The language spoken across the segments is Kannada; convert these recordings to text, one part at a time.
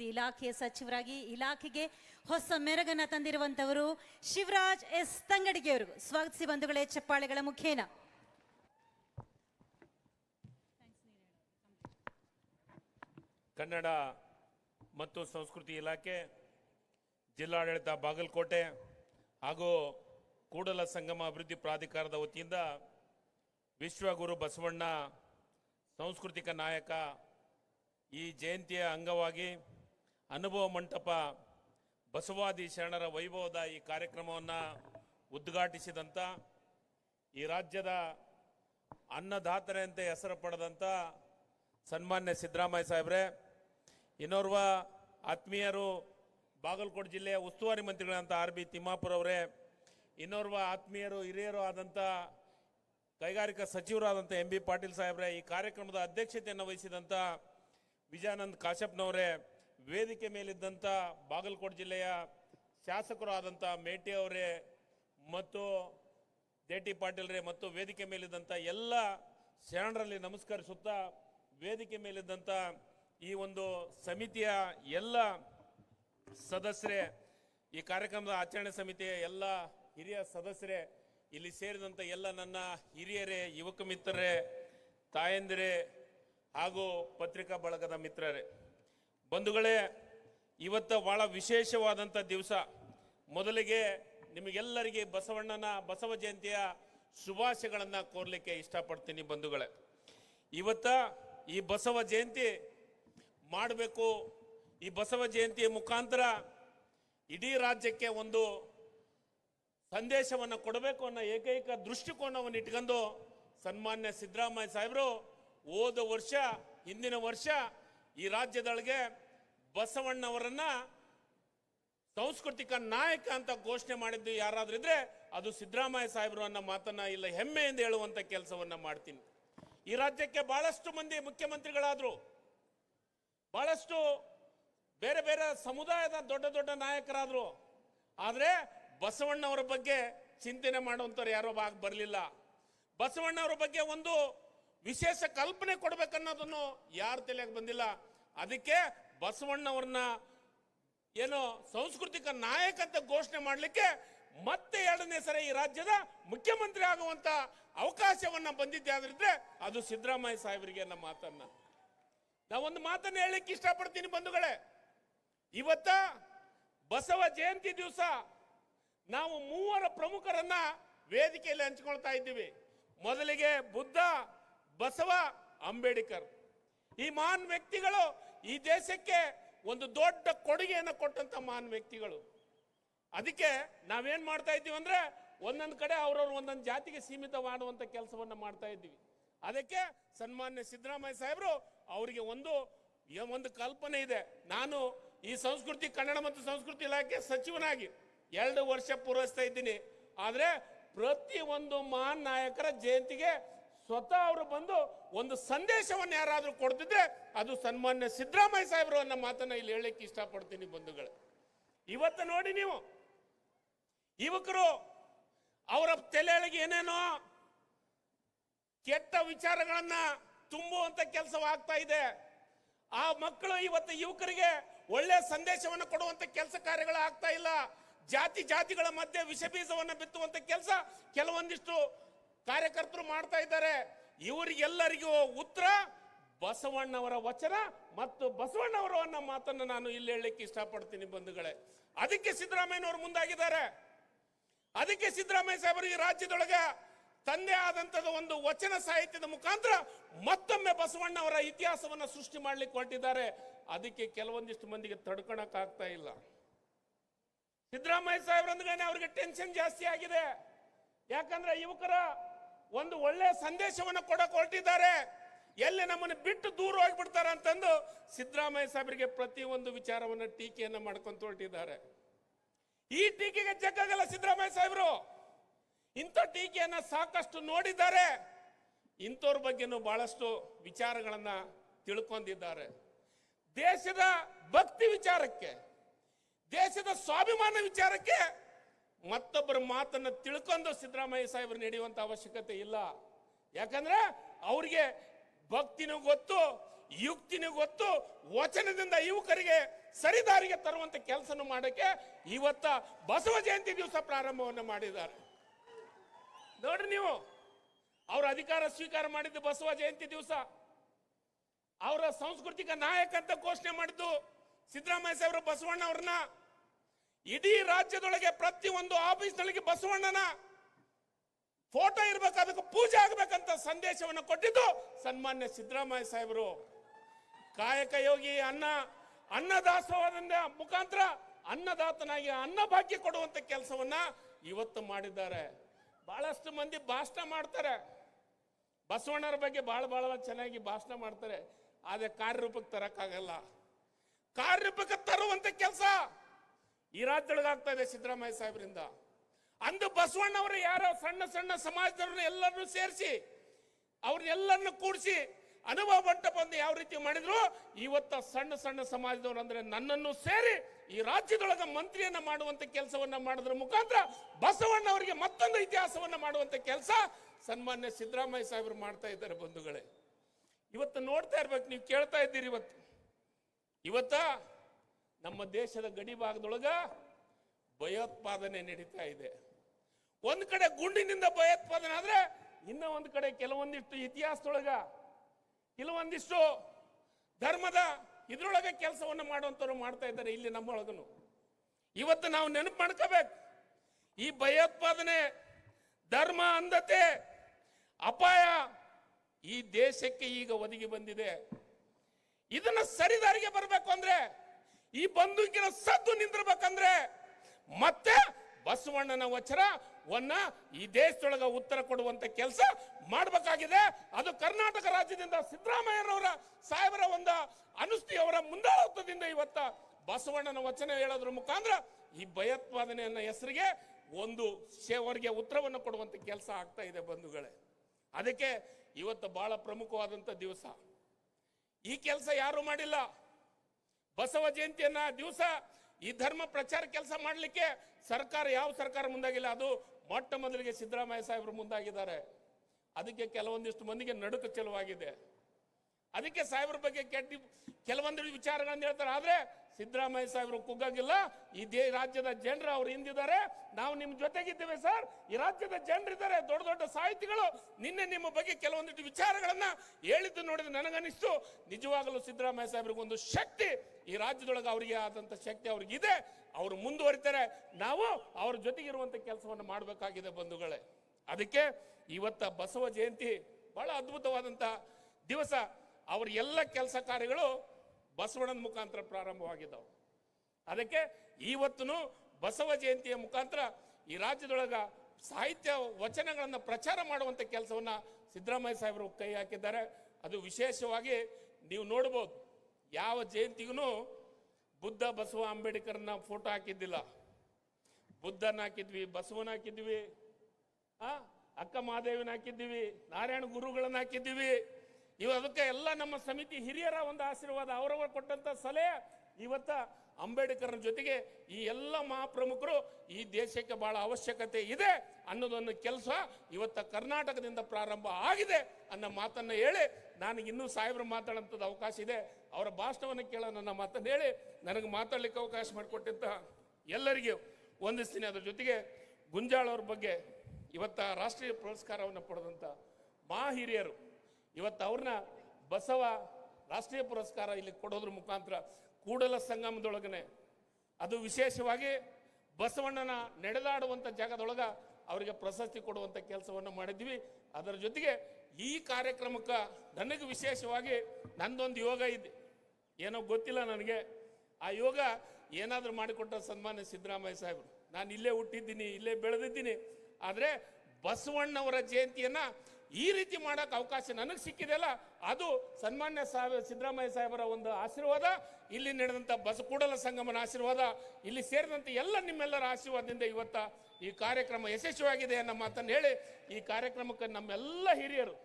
ಸಂಸ್ಕೃತಿ ಇಲಾಖೆಯ ಸಚಿವರಾಗಿ ಇಲಾಖೆಗೆ ಹೊಸ ಮೆರಗನ್ನ ತಂದಿರುವಂತವರು ಶಿವರಾಜ್ ಎಸ್ ತಂಗಡಿಗೆ ಅವರು ಸ್ವಾಗತಿಸಿ ಬಂಧುಗಳೇ, ಚಪ್ಪಾಳೆಗಳ ಮುಖೇನ. ಕನ್ನಡ ಮತ್ತು ಸಂಸ್ಕೃತಿ ಇಲಾಖೆ, ಜಿಲ್ಲಾಡಳಿತ ಬಾಗಲಕೋಟೆ ಹಾಗೂ ಕೂಡಲ ಸಂಗಮ ಅಭಿವೃದ್ಧಿ ಪ್ರಾಧಿಕಾರದ ವತಿಯಿಂದ ವಿಶ್ವಗುರು ಬಸವಣ್ಣ, ಸಾಂಸ್ಕೃತಿಕ ನಾಯಕ ಈ ಜಯಂತಿಯ ಅಂಗವಾಗಿ ಅನುಭವ ಮಂಟಪ ಬಸವಾದಿ ಶರಣರ ವೈಭವದ ಈ ಕಾರ್ಯಕ್ರಮವನ್ನು ಉದ್ಘಾಟಿಸಿದಂಥ ಈ ರಾಜ್ಯದ ಅನ್ನದಾತರೆಯಂತೆ ಹೆಸರು ಪಡೆದಂಥ ಸನ್ಮಾನ್ಯ ಸಿದ್ದರಾಮಯ್ಯ ಸಾಹೇಬ್ರೆ, ಇನ್ನೋರ್ವ ಆತ್ಮೀಯರು ಬಾಗಲಕೋಟೆ ಜಿಲ್ಲೆಯ ಉಸ್ತುವಾರಿ ಮಂತ್ರಿಗಳಂತ ಆರ್ ಬಿ ತಿಮ್ಮಾಪುರ ಅವರೇ, ಇನ್ನೋರ್ವ ಆತ್ಮೀಯರು ಹಿರಿಯರು ಆದಂಥ ಕೈಗಾರಿಕಾ ಸಚಿವರಾದಂಥ ಎಂ ಬಿ ಪಾಟೀಲ್ ಸಾಹೇಬ್ರೆ, ಈ ಕಾರ್ಯಕ್ರಮದ ಅಧ್ಯಕ್ಷತೆಯನ್ನು ವಹಿಸಿದಂಥ ವಿಜಯಾನಂದ್ ಕಾಶ್ಯಪ್ನವರೇ ವೇದಿಕೆ ಮೇಲಿದ್ದಂಥ ಬಾಗಲಕೋಟೆ ಜಿಲ್ಲೆಯ ಶಾಸಕರು ಆದಂಥ ಮೇಟಿ ಅವರೇ ಮತ್ತು ಜೆ ಟಿ ಪಾಟೀಲ್ರೇ ಮತ್ತು ವೇದಿಕೆ ಮೇಲಿದ್ದಂಥ ಎಲ್ಲ ಶರಣರಲ್ಲಿ ನಮಸ್ಕರಿಸುತ್ತಾ ವೇದಿಕೆ ಮೇಲಿದ್ದಂಥ ಈ ಒಂದು ಸಮಿತಿಯ ಎಲ್ಲ ಸದಸ್ಯರೇ, ಈ ಕಾರ್ಯಕ್ರಮದ ಆಚರಣೆ ಸಮಿತಿಯ ಎಲ್ಲ ಹಿರಿಯ ಸದಸ್ಯರೇ, ಇಲ್ಲಿ ಸೇರಿದಂಥ ಎಲ್ಲ ನನ್ನ ಹಿರಿಯರೇ, ಯುವಕ ಮಿತ್ರರೇ, ತಾಯಂದಿರೇ ಹಾಗೂ ಪತ್ರಿಕಾ ಬಳಗದ ಮಿತ್ರರೇ. ಬಂಧುಗಳೇ, ಇವತ್ತು ಭಾಳ ವಿಶೇಷವಾದಂಥ ದಿವಸ. ಮೊದಲಿಗೆ ನಿಮಗೆಲ್ಲರಿಗೆ ಬಸವಣ್ಣನ ಬಸವ ಜಯಂತಿಯ ಶುಭಾಶಯಗಳನ್ನು ಕೋರಲಿಕ್ಕೆ ಇಷ್ಟಪಡ್ತೀನಿ ಬಂಧುಗಳೇ. ಇವತ್ತ ಈ ಬಸವ ಜಯಂತಿ ಮಾಡಬೇಕು. ಈ ಬಸವ ಜಯಂತಿಯ ಮುಖಾಂತರ ಇಡೀ ರಾಜ್ಯಕ್ಕೆ ಒಂದು ಸಂದೇಶವನ್ನು ಕೊಡಬೇಕು ಅನ್ನೋ ಏಕೈಕ ದೃಷ್ಟಿಕೋನವನ್ನು ಇಟ್ಕೊಂಡು ಸನ್ಮಾನ್ಯ ಸಿದ್ದರಾಮಯ್ಯ ಸಾಹೇಬರು ಹೋದ ವರ್ಷ, ಹಿಂದಿನ ವರ್ಷ ಈ ರಾಜ್ಯದೊಳಗೆ ಬಸವಣ್ಣವರನ್ನ ಸಾಂಸ್ಕೃತಿಕ ನಾಯಕ ಅಂತ ಘೋಷಣೆ ಮಾಡಿದ್ದು ಯಾರಾದ್ರೂ ಇದ್ರೆ ಅದು ಸಿದ್ದರಾಮಯ್ಯ ಸಾಹೇಬರು ಅನ್ನೋ ಮಾತನ್ನ ಇಲ್ಲ ಹೆಮ್ಮೆಯಿಂದ ಹೇಳುವಂತ ಕೆಲಸವನ್ನ ಮಾಡ್ತೀನಿ. ಈ ರಾಜ್ಯಕ್ಕೆ ಬಹಳಷ್ಟು ಮಂದಿ ಮುಖ್ಯಮಂತ್ರಿಗಳಾದ್ರು. ಬಹಳಷ್ಟು ಬೇರೆ ಬೇರೆ ಸಮುದಾಯದ ದೊಡ್ಡ ದೊಡ್ಡ ನಾಯಕರಾದ್ರು. ಆದ್ರೆ ಬಸವಣ್ಣವರ ಬಗ್ಗೆ ಚಿಂತನೆ ಮಾಡುವಂಥವ್ರು ಯಾರೋ ಭಾಗ ಬರಲಿಲ್ಲ. ಬಸವಣ್ಣವರ ಬಗ್ಗೆ ಒಂದು ವಿಶೇಷ ಕಲ್ಪನೆ ಕೊಡ್ಬೇಕನ್ನೋದನ್ನು ಯಾರ ತಲೆಗೆ ಬಂದಿಲ್ಲ. ಅದಕ್ಕೆ ಬಸವಣ್ಣವ್ರನ್ನ ಏನೋ ಸಾಂಸ್ಕೃತಿಕ ನಾಯಕ ಅಂತ ಘೋಷಣೆ ಮಾಡಲಿಕ್ಕೆ ಮತ್ತೆ ಎರಡನೇ ಸರಿ ಈ ರಾಜ್ಯದ ಮುಖ್ಯಮಂತ್ರಿ ಆಗುವಂತ ಅವಕಾಶವನ್ನ ಬಂದಿದ್ದೆ. ಆದ್ರಿದ್ರೆ ಅದು ಸಿದ್ದರಾಮಯ್ಯ ಸಾಹೇಬರಿಗೆ ನಮ್ಮ ಮಾತನ್ನ. ನಾವೊಂದು ಮಾತನ್ನ ಹೇಳಲಿಕ್ಕೆ ಇಷ್ಟಪಡ್ತೀನಿ ಬಂಧುಗಳೇ. ಇವತ್ತ ಬಸವ ಜಯಂತಿ ದಿವಸ ನಾವು ಮೂವರ ಪ್ರಮುಖರನ್ನ ವೇದಿಕೆಯಲ್ಲಿ ಹಂಚಿಕೊಳ್ತಾ ಇದ್ದೀವಿ. ಮೊದಲಿಗೆ ಬುದ್ಧ, ಬಸವ, ಅಂಬೇಡ್ಕರ್. ಈ ಮಹಾನ್ ವ್ಯಕ್ತಿಗಳು ಈ ದೇಶಕ್ಕೆ ಒಂದು ದೊಡ್ಡ ಕೊಡುಗೆಯನ್ನು ಕೊಟ್ಟಂತ ಮಹಾನ್ ವ್ಯಕ್ತಿಗಳು. ಅದಕ್ಕೆ ನಾವೇನ್ ಮಾಡ್ತಾ ಇದ್ದೀವಿ ಅಂದ್ರೆ ಒಂದೊಂದು ಕಡೆ ಅವ್ರವ್ರು ಒಂದೊಂದು ಜಾತಿಗೆ ಸೀಮಿತ ಮಾಡುವಂತ ಕೆಲಸವನ್ನ ಮಾಡ್ತಾ ಇದ್ದೀವಿ. ಅದಕ್ಕೆ ಸನ್ಮಾನ್ಯ ಸಿದ್ದರಾಮಯ್ಯ ಸಾಹೇಬರು ಅವರಿಗೆ ಒಂದು ಒಂದು ಕಲ್ಪನೆ ಇದೆ. ನಾನು ಈ ಸಂಸ್ಕೃತಿ, ಕನ್ನಡ ಮತ್ತು ಸಂಸ್ಕೃತಿ ಇಲಾಖೆ ಸಚಿವನಾಗಿ ಎರಡು ವರ್ಷ ಪೂರೈಸ್ತಾ ಇದ್ದೀನಿ. ಆದರೆ ಪ್ರತಿ ಒಂದು ಮಹಾನ್ ನಾಯಕರ ಜಯಂತಿಗೆ ಸ್ವತಃ ಅವರು ಬಂದು ಒಂದು ಸಂದೇಶವನ್ನು ಯಾರಾದರೂ ಕೊಡ್ತಿದ್ರೆ ಅದು ಸನ್ಮಾನ್ಯ ಸಿದ್ದರಾಮಯ್ಯ ಸಾಹೇಬರು ಅನ್ನೋ ಮಾತನ್ನ ಇಲ್ಲಿ ಹೇಳಕ್ಕೆ ಇಷ್ಟಪಡ್ತೀನಿ ಬಂಧುಗಳು. ಇವತ್ತು ನೋಡಿ ನೀವು, ಯುವಕರು ಅವರ ತಲೆಯೊಳಗೆ ಏನೇನೋ ಕೆಟ್ಟ ವಿಚಾರಗಳನ್ನ ತುಂಬುವಂತ ಕೆಲಸವಾಗ್ತಾ ಇದೆ. ಆ ಮಕ್ಕಳು ಇವತ್ತು ಯುವಕರಿಗೆ ಒಳ್ಳೆ ಸಂದೇಶವನ್ನು ಕೊಡುವಂತ ಕೆಲಸ ಕಾರ್ಯಗಳು ಆಗ್ತಾ ಇಲ್ಲ. ಜಾತಿ ಜಾತಿಗಳ ಮಧ್ಯೆ ವಿಷ ಬೀಜವನ್ನು ಬಿತ್ತುವಂತ ಕೆಲಸ ಕೆಲವೊಂದಿಷ್ಟು ಕಾರ್ಯಕರ್ತರು ಮಾಡ್ತಾ ಇದ್ದಾರೆ. ಇವರಿಗೆಲ್ಲರಿಗೂ ಉತ್ತರ, ಬಸವಣ್ಣವರ ವಚನ ಮತ್ತು ಬಸವಣ್ಣವರು ಅನ್ನೋ ಮಾತನ್ನು ನಾನು ಇಲ್ಲಿ ಹೇಳಲಿಕ್ಕೆ ಇಷ್ಟಪಡ್ತೀನಿ ಬಂಧುಗಳೇ. ಅದಕ್ಕೆ ಸಿದ್ದರಾಮಯ್ಯನವರು ಮುಂದಾಗಿದ್ದಾರೆ. ಅದಕ್ಕೆ ಸಿದ್ದರಾಮಯ್ಯ ಸಾಹೇಬರು ಈ ರಾಜ್ಯದೊಳಗೆ ತಂದೆ ಆದಂತದ ಒಂದು ವಚನ ಸಾಹಿತ್ಯದ ಮುಖಾಂತರ ಮತ್ತೊಮ್ಮೆ ಬಸವಣ್ಣವರ ಇತಿಹಾಸವನ್ನ ಸೃಷ್ಟಿ ಮಾಡ್ಲಿಕ್ಕೆ ಹೊರಟಿದ್ದಾರೆ. ಅದಕ್ಕೆ ಕೆಲವೊಂದಿಷ್ಟು ಮಂದಿಗೆ ತಡ್ಕೊಳಕ್ ಆಗ್ತಾ ಇಲ್ಲ. ಸಿದ್ದರಾಮಯ್ಯ ಸಾಹೇಬ್ರಂದ್ಗೇನೆ ಅವ್ರಿಗೆ ಟೆನ್ಷನ್ ಜಾಸ್ತಿ ಆಗಿದೆ. ಯಾಕಂದ್ರೆ ಯುವಕರ ಒಂದು ಒಳ್ಳೆ ಸಂದೇಶವನ್ನು ಕೊಡಕ್ಕೆ ಹೊರಟಿದ್ದಾರೆ ಎಲ್ಲಿ ನಮ್ಮನ್ನು ಬಿಟ್ಟು ದೂರ ಹೋಗ್ಬಿಡ್ತಾರೆ ಅಂತಂದು ಸಿದ್ದರಾಮಯ್ಯ ಸಾಹೇಬರಿಗೆ ಪ್ರತಿ ಒಂದು ವಿಚಾರವನ್ನ ಟೀಕೆಯನ್ನ ಮಾಡ್ಕೊಂತ ಹೊರಟಿದ್ದಾರೆ ಈ ಟೀಕೆಗೆ ಜಗ್ಗಲ್ಲ ಸಿದ್ದರಾಮಯ್ಯ ಸಾಹೇಬರು. ಇಂಥ ಟೀಕೆಯನ್ನು ಸಾಕಷ್ಟು ನೋಡಿದ್ದಾರೆ. ಇಂಥವ್ರ ಬಗ್ಗೆನೂ ಬಹಳಷ್ಟು ವಿಚಾರಗಳನ್ನು ತಿಳ್ಕೊಂಡಿದ್ದಾರೆ. ದೇಶದ ಭಕ್ತಿ ವಿಚಾರಕ್ಕೆ, ದೇಶದ ಸ್ವಾಭಿಮಾನ ವಿಚಾರಕ್ಕೆ ಮತ್ತೊಬ್ಬರ ಮಾತನ್ನು ತಿಳ್ಕೊಂಡು ಸಿದ್ದರಾಮಯ್ಯ ಸಾಹೇಬರು ನಡೆಯುವಂಥ ಅವಶ್ಯಕತೆ ಇಲ್ಲ. ಯಾಕಂದ್ರೆ ಅವ್ರಿಗೆ ಭಕ್ತಿನೂ ಗೊತ್ತು, ಯುಕ್ತಿನೂ ಗೊತ್ತು, ವಚನದಿಂದ ಯುವಕರಿಗೆ ಸರಿದಾರಿಗೆ ತರುವಂತ ಕೆಲಸ ಮಾಡಕ್ಕೆ ಇವತ್ತ ಬಸವ ಜಯಂತಿ ದಿವಸ ಪ್ರಾರಂಭವನ್ನು ಮಾಡಿದ್ದಾರೆ. ನೋಡ್ರಿ ನೀವು, ಅವ್ರ ಅಧಿಕಾರ ಸ್ವೀಕಾರ ಮಾಡಿದ್ದು ಬಸವ ಜಯಂತಿ ದಿವಸ. ಅವರ ಸಾಂಸ್ಕೃತಿಕ ನಾಯಕ ಅಂತ ಘೋಷಣೆ ಮಾಡಿದ್ದು ಸಿದ್ದರಾಮಯ್ಯ ಸಾಹೇಬರು ಬಸವಣ್ಣ ಅವ್ರನ್ನ ಇಡೀ ರಾಜ್ಯದೊಳಗೆ ಪ್ರತಿಯೊಂದು ಆಫೀಸ್ನೊಳಗೆ ಬಸವಣ್ಣನ ಫೋಟೋ ಇರಬೇಕು, ಅದಕ್ಕೆ ಪೂಜೆ ಆಗಬೇಕಂತ ಸಂದೇಶವನ್ನು ಕೊಟ್ಟಿದ್ದು ಸನ್ಮಾನ್ಯ ಸಿದ್ದರಾಮಯ್ಯ ಸಾಹೇಬರು. ಕಾಯಕ ಯೋಗಿ ಅನ್ನ, ಅನ್ನದಾಸೋಹದಿಂದ ಮುಖಾಂತರ ಅನ್ನದಾತನಾಗಿ ಅನ್ನ ಭಾಗ್ಯ ಕೊಡುವಂತ ಕೆಲಸವನ್ನ ಇವತ್ತು ಮಾಡಿದ್ದಾರೆ. ಬಹಳಷ್ಟು ಮಂದಿ ಭಾಷಣ ಮಾಡ್ತಾರೆ. ಬಸವಣ್ಣರ ಬಗ್ಗೆ ಬಹಳ ಬಹಳ ಚೆನ್ನಾಗಿ ಭಾಷಣ ಮಾಡ್ತಾರೆ. ಆದರೆ ಕಾರ್ಯರೂಪಕ್ಕೆ ತರಕ್ಕಾಗಲ್ಲ. ಕಾರ್ಯರೂಪಕ್ಕೆ ತರುವಂತ ಕೆಲಸ ಈ ಆಗ್ತಾ ಇದೆ ಸಿದ್ದರಾಮಯ್ಯ ಸಾಹೇಬರಿಂದ. ಅಂದು ಬಸವಣ್ಣವರು ಯಾರೋ ಸಣ್ಣ ಸಣ್ಣ ಸಮಾಜದವ್ರನ್ನ ಎಲ್ಲರನ್ನು ಸೇರಿಸಿ, ಅವ್ರನ್ನೆಲ್ಲರನ್ನು ಕೂಡಿಸಿ ಅನುಭವ ಮಂಟಪ ಬಂದು ಯಾವ ರೀತಿ ಮಾಡಿದ್ರು, ಇವತ್ತ ಸಣ್ಣ ಸಣ್ಣ ಸಮಾಜದವ್ರು ಅಂದ್ರೆ ನನ್ನನ್ನು ಸೇರಿ ಈ ರಾಜ್ಯದೊಳಗ ಮಂತ್ರಿಯನ್ನ ಮಾಡುವಂತ ಕೆಲಸವನ್ನ ಮಾಡಿದ್ರ ಮುಖಾಂತರ ಬಸವಣ್ಣ ಅವರಿಗೆ ಮತ್ತೊಂದು ಇತಿಹಾಸವನ್ನ ಮಾಡುವಂತ ಕೆಲಸ ಸನ್ಮಾನ್ಯ ಸಿದ್ದರಾಮಯ್ಯ ಸಾಹೇಬರು ಮಾಡ್ತಾ ಇದ್ದಾರೆ ಬಂಧುಗಳೇ. ಇವತ್ತು ನೋಡ್ತಾ ಇರ್ಬೇಕು, ನೀವು ಕೇಳ್ತಾ ಇದ್ದೀರಿ ಇವತ್ತು. ಇವತ್ತ ನಮ್ಮ ದೇಶದ ಗಡಿ ಭಾಗದೊಳಗ ಭಯೋತ್ಪಾದನೆ ನಡೀತಾ ಇದೆ. ಒಂದ್ ಕಡೆ ಗುಂಡಿನಿಂದ ಭಯೋತ್ಪಾದನೆ ಆದ್ರೆ ಇನ್ನ ಒಂದ್ ಕಡೆ ಕೆಲವೊಂದಿಷ್ಟು ಇತಿಹಾಸದೊಳಗ ಕೆಲವೊಂದಿಷ್ಟು ಧರ್ಮದ ಇದ್ರೊಳಗೆ ಕೆಲಸವನ್ನು ಮಾಡುವಂತವ್ರು ಮಾಡ್ತಾ ಇದ್ದಾರೆ ಇಲ್ಲಿ ನಮ್ಮೊಳಗನು. ಇವತ್ತು ನಾವು ನೆನಪು ಮಾಡ್ಕೋಬೇಕು. ಈ ಭಯೋತ್ಪಾದನೆ, ಧರ್ಮ, ಅಂಧತೆ, ಅಪಾಯ ಈ ದೇಶಕ್ಕೆ ಈಗ ಒದಗಿ ಬಂದಿದೆ. ಇದನ್ನ ಸರಿದಾರಿಗೆ ಬರಬೇಕು ಅಂದ್ರೆ ಈ ಬಂದೂಕಿನ ಸದ್ದು ನಿಂದಿರ್ಬೇಕಂದ್ರೆ ಮತ್ತೆ ಬಸವಣ್ಣನ ವಚನವನ್ನ ಈ ದೇಶದೊಳಗ ಉತ್ತರ ಕೊಡುವಂತ ಕೆಲಸ ಮಾಡಬೇಕಾಗಿದೆ. ಅದು ಕರ್ನಾಟಕ ರಾಜ್ಯದಿಂದ ಸಿದ್ದರಾಮಯ್ಯನವರ ಸಾಹೇಬರ ಒಂದು ಅನುಸ್ತಿಯವರ ಮುಂದಾಳತ್ವದಿಂದ ಇವತ್ತ ಬಸವಣ್ಣನ ವಚನ ಹೇಳೋದ್ರ ಮುಖಾಂತರ ಈ ಭಯೋತ್ಪಾದನೆಯನ್ನ ಹೆಸರಿಗೆ ಒಂದು ಅವರಿಗೆ ಉತ್ತರವನ್ನು ಕೊಡುವಂತ ಕೆಲಸ ಆಗ್ತಾ ಇದೆ ಬಂಧುಗಳೇ. ಅದಕ್ಕೆ ಇವತ್ತು ಬಹಳ ಪ್ರಮುಖವಾದಂತ ದಿವಸ. ಈ ಕೆಲಸ ಯಾರು ಮಾಡಿಲ್ಲ? ಬಸವ ಜಯಂತಿಯನ್ನ ದಿವಸ ಈ ಧರ್ಮ ಪ್ರಚಾರ ಕೆಲಸ ಮಾಡಲಿಕ್ಕೆ ಸರ್ಕಾರ, ಯಾವ ಸರ್ಕಾರ ಮುಂದಾಗಿಲ್ಲ, ಅದು ಮೊಟ್ಟ ಮೊದಲಿಗೆ ಸಿದ್ದರಾಮಯ್ಯ ಸಾಹೇಬರು ಮುಂದಾಗಿದ್ದಾರೆ. ಅದಕ್ಕೆ ಕೆಲವೊಂದಿಷ್ಟು ಮಂದಿಗೆ ನಡುಕ ಚೆಲುವಾಗಿದೆ. ಅದಕ್ಕೆ ಸಾಹೇಬ್ರ ಬಗ್ಗೆ ಕೆಟ್ಟ ಕೆಲವೊಂದು ವಿಚಾರಗಳನ್ನು ಹೇಳ್ತಾರೆ. ಆದ್ರೆ ಸಿದ್ದರಾಮಯ್ಯ ಸಾಹೇಬರು ಕುಗ್ಗಂಗಿಲ್ಲ. ಈ ದೇ, ರಾಜ್ಯದ ಜನರು ಅವ್ರು ಹಿಂದಿದ್ದಾರೆ. ನಾವು ನಿಮ್ಮ ಜೊತೆಗಿದ್ದೇವೆ ಸರ್. ಈ ರಾಜ್ಯದ ಜನರಿದ್ದಾರೆ. ದೊಡ್ಡ ದೊಡ್ಡ ಸಾಹಿತಿಗಳು ನಿನ್ನೆ ನಿಮ್ಮ ಬಗ್ಗೆ ಕೆಲವೊಂದಿಷ್ಟು ವಿಚಾರಗಳನ್ನ ಹೇಳಿದ್ದು ನೋಡಿದ್ರೆ ನನಗನಿಸ್ತು ನಿಜವಾಗಲೂ ಸಿದ್ದರಾಮಯ್ಯ ಸಾಹೇಬ್ರಿಗೆ ಒಂದು ಶಕ್ತಿ ಈ ರಾಜ್ಯದೊಳಗೆ ಅವರಿಗೆ ಆದಂತ ಶಕ್ತಿ ಅವ್ರಿಗಿದೆ. ಅವರು ಮುಂದುವರಿತಾರೆ. ನಾವು ಅವ್ರ ಜೊತೆಗಿರುವಂತ ಕೆಲಸವನ್ನು ಮಾಡಬೇಕಾಗಿದೆ ಬಂಧುಗಳೇ. ಅದಕ್ಕೆ ಇವತ್ತ ಬಸವ ಜಯಂತಿ ಬಹಳ ಅದ್ಭುತವಾದಂತ ದಿವಸ. ಅವ್ರ ಎಲ್ಲ ಕೆಲಸ ಕಾರ್ಯಗಳು ಬಸವಣ್ಣನ ಮುಖಾಂತರ ಪ್ರಾರಂಭವಾಗಿದ್ದವು. ಅದಕ್ಕೆ ಇವತ್ತೂ ಬಸವ ಜಯಂತಿಯ ಮುಖಾಂತರ ಈ ರಾಜ್ಯದೊಳಗ ಸಾಹಿತ್ಯ ವಚನಗಳನ್ನು ಪ್ರಚಾರ ಮಾಡುವಂತ ಕೆಲಸವನ್ನ ಸಿದ್ದರಾಮಯ್ಯ ಸಾಹೇಬರು ಕೈ ಹಾಕಿದ್ದಾರೆ. ಅದು ವಿಶೇಷವಾಗಿ ನೀವು ನೋಡ್ಬೋದು, ಯಾವ ಜಯಂತಿಗೂ ಬುದ್ಧ ಬಸವ ಅಂಬೇಡ್ಕರ್ನ ಫೋಟೋ ಹಾಕಿದ್ದಿಲ್ಲ. ಬುದ್ಧನ ಹಾಕಿದ್ವಿ, ಬಸವನ ಹಾಕಿದ್ವಿ, ಆ, ಅಕ್ಕ ಮಹಾದೇವಿನ ಹಾಕಿದ್ದೀವಿ ನಾರಾಯಣ ಗುರುಗಳನ್ನ ಹಾಕಿದ್ದೀವಿ ಇವ ಅದಕ್ಕೆ ಎಲ್ಲ ನಮ್ಮ ಸಮಿತಿ ಹಿರಿಯರ ಒಂದು ಆಶೀರ್ವಾದ, ಅವರವರು ಕೊಟ್ಟಂತ ಸಲಹೆ ಇವತ್ತ ಅಂಬೇಡ್ಕರ್ನ ಜೊತೆಗೆ ಈ ಎಲ್ಲ ಮಹಾಪ್ರಮುಖರು ಈ ದೇಶಕ್ಕೆ ಬಹಳ ಅವಶ್ಯಕತೆ ಇದೆ ಅನ್ನೋದೊಂದು ಕೆಲಸ ಇವತ್ತ ಕರ್ನಾಟಕದಿಂದ ಪ್ರಾರಂಭ ಆಗಿದೆ ಅನ್ನೋ ಮಾತನ್ನ ಹೇಳಿ ನನಗೆ ಇನ್ನೂ ಸಾಹೇಬ್ರು ಮಾತಾಡೋಂಥದ್ದು ಅವಕಾಶ ಇದೆ. ಅವರ ಭಾಷಣವನ್ನು ಕೇಳೋ ನನ್ನ ಮಾತನ್ನು ಹೇಳಿ ನನಗೆ ಮಾತಾಡ್ಲಿಕ್ಕೆ ಅವಕಾಶ ಮಾಡಿಕೊಟ್ಟಂತ ಎಲ್ಲರಿಗೂ ವಂದಿಸ್ತೀನಿ ಅದ್ರ ಜೊತೆಗೆ ಗುಂಜಾಳವ್ರ ಬಗ್ಗೆ ಇವತ್ತ ರಾಷ್ಟ್ರೀಯ ಪುರಸ್ಕಾರವನ್ನು ಪಡೆದಂತ ಮಾ ಹಿರಿಯರು ಇವತ್ತು ಅವ್ರನ್ನ ಬಸವ ರಾಷ್ಟ್ರೀಯ ಪುರಸ್ಕಾರ ಇಲ್ಲಿ ಕೊಡೋದ್ರ ಮುಖಾಂತರ ಕೂಡಲ ಸಂಗಮದೊಳಗನೆ. ಅದು ವಿಶೇಷವಾಗಿ ಬಸವಣ್ಣನ ನಡೆದಾಡುವಂಥ ಜಾಗದೊಳಗೆ ಅವರಿಗೆ ಪ್ರಶಸ್ತಿ ಕೊಡುವಂಥ ಕೆಲಸವನ್ನು ಮಾಡಿದ್ವಿ. ಅದರ ಜೊತೆಗೆ ಈ ಕಾರ್ಯಕ್ರಮಕ್ಕೆ ನನಗೆ ವಿಶೇಷವಾಗಿ ನಂದೊಂದು ಯೋಗ ಇದೆ. ಏನೋ ಗೊತ್ತಿಲ್ಲ ನನಗೆ. ಆ ಯೋಗ ಏನಾದರೂ ಮಾಡಿಕೊಟ್ಟ ಸನ್ಮಾನ್ಯ ಸಿದ್ದರಾಮಯ್ಯ ಸಾಹೇಬರು. ನಾನು ಇಲ್ಲೇ ಹುಟ್ಟಿದ್ದೀನಿ, ಇಲ್ಲೇ ಬೆಳೆದಿದ್ದೀನಿ. ಆದರೆ ಬಸವಣ್ಣವರ ಜಯಂತಿಯನ್ನ ಈ ರೀತಿ ಮಾಡೋಕ್ಕೆ ಅವಕಾಶ ನನಗೆ ಸಿಕ್ಕಿದೆಯಲ್ಲ ಅದು ಸನ್ಮಾನ್ಯ ಸಾಹೇಬ ಸಿದ್ದರಾಮಯ್ಯ ಸಾಹೇಬರ ಒಂದು ಆಶೀರ್ವಾದ, ಇಲ್ಲಿ ನಡೆದಂಥ ಬಸ ಕೂಡಲ ಸಂಗಮನ ಆಶೀರ್ವಾದ, ಇಲ್ಲಿ ಸೇರಿದಂತೆ ಎಲ್ಲ ನಿಮ್ಮೆಲ್ಲರ ಆಶೀರ್ವಾದದಿಂದ ಇವತ್ತ ಈ ಕಾರ್ಯಕ್ರಮ ಯಶಸ್ವಿಯಾಗಿದೆ ಅನ್ನೋ ಮಾತನ್ನು ಹೇಳಿ, ಈ ಕಾರ್ಯಕ್ರಮಕ್ಕೆ ನಮ್ಮೆಲ್ಲ ಹಿರಿಯರು,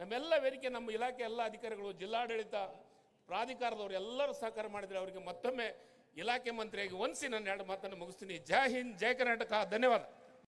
ನಮ್ಮೆಲ್ಲ ವೇದಿಕೆ, ನಮ್ಮ ಇಲಾಖೆ ಎಲ್ಲ ಅಧಿಕಾರಿಗಳು, ಜಿಲ್ಲಾಡಳಿತ, ಪ್ರಾಧಿಕಾರದವರು ಎಲ್ಲರೂ ಸಹಕಾರ ಮಾಡಿದರೆ ಅವರಿಗೆ ಮತ್ತೊಮ್ಮೆ ಇಲಾಖೆ ಮಂತ್ರಿಯಾಗಿ ಒಂದಿಸಿ ನನ್ನ ಎರಡು ಮಾತನ್ನು ಮುಗಿಸ್ತೀನಿ. ಜೈ ಹಿಂದ್, ಜೈ ಕರ್ನಾಟಕ. ಧನ್ಯವಾದ.